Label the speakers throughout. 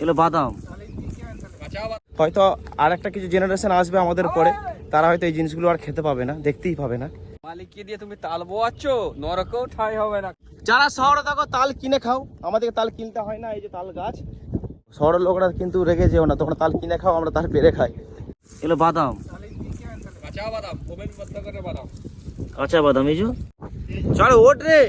Speaker 1: এগুলো বাদাম। হয়তো আর একটা কিছু জেনারেশন আসবে আমাদের পরে তারা হয়তো এই জিনিসগুলো আর খেতে পাবে না দেখতেই পাবে না।
Speaker 2: মালিককে দিয়ে তুমি তাল বোয়াচ্ছ? নরকেও ঠাই হবে না।
Speaker 1: যারা শহরে থাকো তাল কিনে খাও। আমাদেরকে তাল কিনতে হয় না এই যে তাল গাছ। শহরের লোকরা কিন্তু রেগে যেও না তোমরা তাল কিনে খাও আমরা তাল পেরে খাই। এগুলো বাদাম।
Speaker 2: কাঁচা বাদাম।
Speaker 1: কাঁচা বাদাম এই যে। চলো ওঠ রে।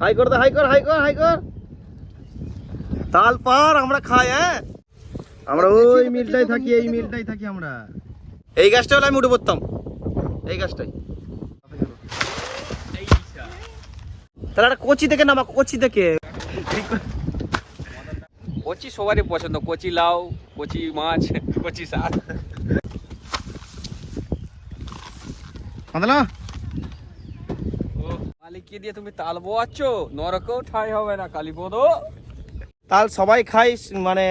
Speaker 1: হাই কর দে হাই কর হাই কর হাই কর। তাল পার আমরা খাই হ্যাঁ? আমরা ওই মিলটাই থাকি এই মিলটাই থাকি আমরা। এই গাছটা হলে আমি উঠে পড়তাম। এই গাছটাই। তাহলে একটা কচি থেকে নামা কচি থেকে
Speaker 2: কচি সবারই পছন্দ কচি লাউ কচি মাছ কচি শাক। মালিককে দিয়ে তুমি তাল বোয়াচ্ছ? নরকেও ঠাই হবে না কালীপদ
Speaker 1: তাল সবাই খাই মানে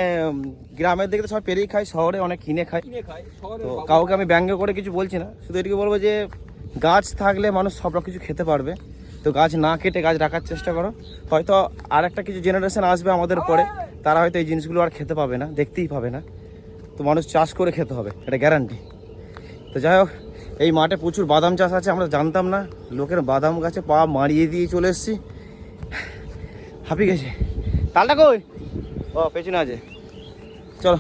Speaker 1: গ্রামের দিকে তো সবাই পেরেই খাই শহরে অনেক কিনে খায়।
Speaker 2: কিনে খাই
Speaker 1: তো কাউকে আমি ব্যঙ্গ করে কিছু বলছি না শুধু এটুকু বলব যে গাছ থাকলে মানুষ সব কিছু খেতে পারবে। তো গাছ না কেটে গাছ রাখার চেষ্টা করো। হয়তো আর একটা কিছু জেনারেশন আসবে আমাদের পরে তারা হয়তো এই জিনিসগুলো আর খেতে পাবে না দেখতেই পাবে না। তো মানুষ চাষ করে খেতে হবে এটা গ্যারান্টি তো যাই হোক এই মাঠে প্রচুর বাদাম চাষ আছে, আমরা জানতাম না। লোকের বাদাম গাছে পা মারিয়ে দিয়ে চলে এসেছি। হাঁপি গেছে। তালটা কই? ও, পেছনে আছে। চলো।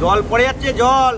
Speaker 1: জল পড়ে যাচ্ছে, জল।